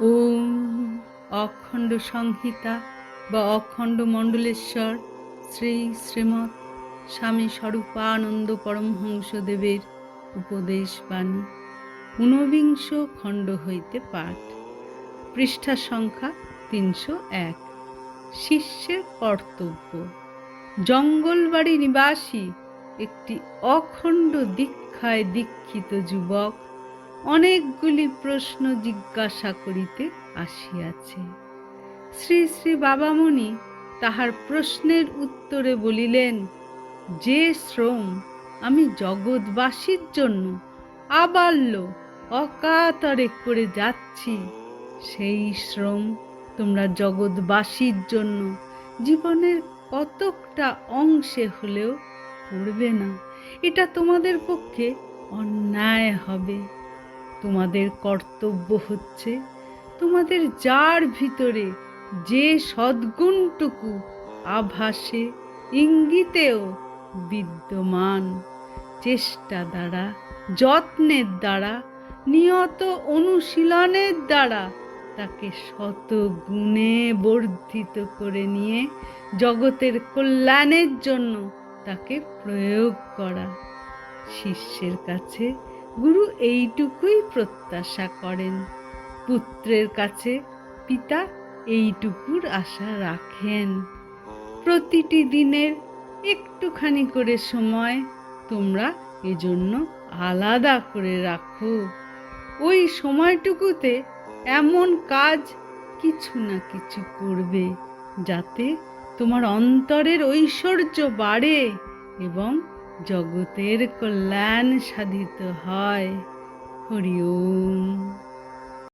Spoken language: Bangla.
ওম অখণ্ড সংহিতা বা অখণ্ড মণ্ডলেশ্বর শ্রী শ্রীমৎ স্বামী স্বরূপানন্দ পরমহংসদেবের উপদেশ বাণী ঊনবিংশ খণ্ড হইতে পাঠ। পৃষ্ঠা সংখ্যা তিনশো এক। শিষ্যের কর্তব্য। জঙ্গলবাড়ি নিবাসী একটি অখণ্ড দীক্ষায় দীক্ষিত যুবক অনেকগুলি প্রশ্ন জিজ্ঞাসা করিতে আসিয়াছে। শ্রী শ্রী বাবামণি তাহার প্রশ্নের উত্তরে বলিলেন, যে শ্রম আমি জগৎবাসীর জন্য আবাল্য অকাতরে করে যাচ্ছি, সেই শ্রম তোমরা জগৎবাসীর জন্য জীবনের কতকটা অংশে হলেও করবে না। এটা তোমাদের পক্ষে অন্যায় হবে। তোমাদের কর্তব্য হচ্ছে তোমাদের যার ভিতরে যে সদ্গুণটুকু আভাসে ইঙ্গিতেও বিদ্যমান। চেষ্টা দ্বারা, যত্নের দ্বারা, নিয়ত অনুশীলনের দ্বারা তাকে শত গুণে বর্ধিত করে নিয়ে জগতের কল্যাণের জন্য তাকে প্রয়োগ করা। শিষ্যের কাছে গুরু এইটুকুই প্রত্যাশা করেন। পুত্রের কাছে পিতা এইটুকুর আশা রাখেন। প্রতিটি দিনের একটুখানি করে সময় তোমরা এজন্য আলাদা করে রাখো। ওই সময়টুকুতে এমন কাজ কিছু না কিছু করবে, যাতে তোমার অন্তরের ঐশ্বর্য বাড়ে এবং জগতের কল্যাণ সাধিত হয়। হরি ওম।